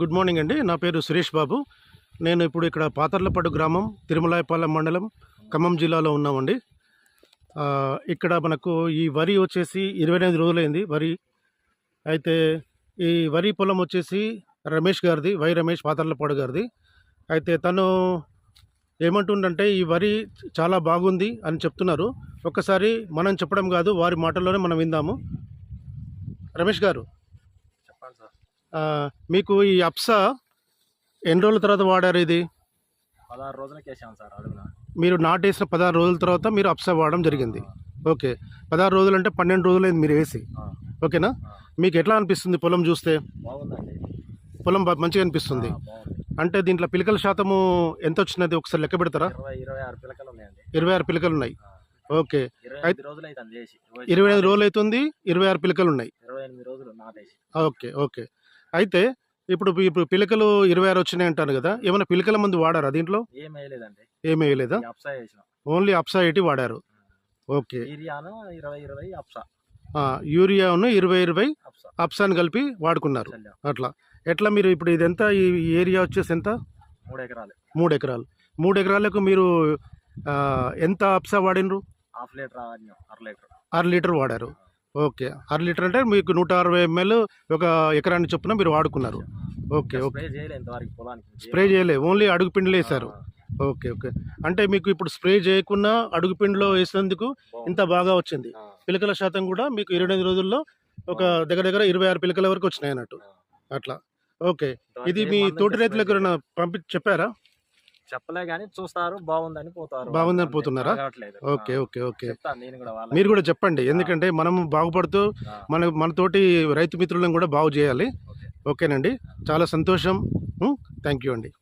Good morning అండి. నా పేరు సురేష్ బాబు. నేను ఇప్పుడు ఇక్కడ పాతర్లపాడు గ్రామం తిరుమలాయపాలెం మండలం ఖమ్మం జిల్లాలో ఉన్నామండి. ఇక్కడ మనకు ఈ వరి వచ్చేసి ఇరవై ఎనిమిది రోజులైంది వరి. అయితే ఈ వరి పొలం వచ్చేసి రమేష్ గారిది వై రమేష్ పాతర్లపాడు గారిది. అయితే తను ఏమంటుండంటే ఈ వరి చాలా బాగుంది అని చెప్తున్నారు. ఒక్కసారి మనం చెప్పడం కాదు వారి మాటల్లోనే మనం విందాము. రమేష్ గారు. మీకు ఈ అప్సా ఎన్ని రోజుల తర్వాత వాడారు ఇది? పదహారు రోజులకి వేసాం సార్ అడుగున. మీరు నాటేసిన పదహారు రోజుల తర్వాత మీరు అప్సా వాడడం జరిగింది. ఓకే. పదహారు రోజులు అంటే పన్నెండు రోజులైంది మీరు వేసి. ఓకేనా. మీకు ఎట్లా అనిపిస్తుంది పొలం చూస్తే? బాగుందండి. పొలం మంచిగా అనిపిస్తుంది. అంటే దీంట్లో పిలకల శాతము ఎంత వచ్చినది ఒకసారి లెక్క పెడతారా? ఇరవై ఆరు పిలకలు ఉన్నాయి. ఓకే. ఇరవై ఐదు రోజులు అవుతుంది ఇరవై ఆరు పిలకలు ఉన్నాయి. Okay okay. అయితే ఇప్పుడు ఇప్పుడు పిలకలు ఇరవై ఆరు వచ్చినాయి అంటారు కదా ఏమైనా పిలకల మందు వాడారా దీంట్లో? ఏమీ వేయలేదా? ఓన్లీ అప్సా ఎయిటీ వాడారు. ఓకే. యూరియాను ఇరవై ఇరవై అప్సాన్ కలిపి వాడుకున్నారు. అట్లా. ఎట్లా మీరు ఇప్పుడు ఇదెంత ఈ ఏరియా వచ్చేసి ఎంత? మూడు ఎకరాలు. మూడు ఎకరాలు. మూడు ఎకరాలకు మీరు ఎంత అప్సా వాడినరు? హాఫ్ లీటర్ అర లీటర్. అర లీటర్ వాడారు. ఓకే. అర లీటర్ అంటే మీకు నూట అరవై ఎంఎల్ ఒక ఎకరాన్ని చొప్పున మీరు వాడుకున్నారు. Okay okay. స్ప్రే చేయలే ఓన్లీ అడుగు పిండిలో వేశారు. Okay okay. అంటే మీకు ఇప్పుడు స్ప్రే చేయకుండా అడుగు పిండిలో వేసినందుకు ఇంత బాగా వచ్చింది. పిలకల శాతం కూడా మీకు ఇరవై ఎనిమిది రోజుల్లో ఒక దగ్గర దగ్గర ఇరవై ఆరు పిలకల వరకు వచ్చినాయి అన్నట్టు. అట్లా. ఓకే. ఇది మీ తోటి రైతులకు పంపి చెప్పారా? చెప్పలే కానీ చూస్తారు బాగుందని పోతారు. బాగుందని పోతున్నారా? Okay okay okay. మీరు కూడా చెప్పండి. ఎందుకంటే మనం బాగుపడుతూ మన మనతోటి రైతు మిత్రులను కూడా బాగు చేయాలి. ఓకే. ఓకేనండి. చాలా సంతోషం. థ్యాంక్ యూ అండి.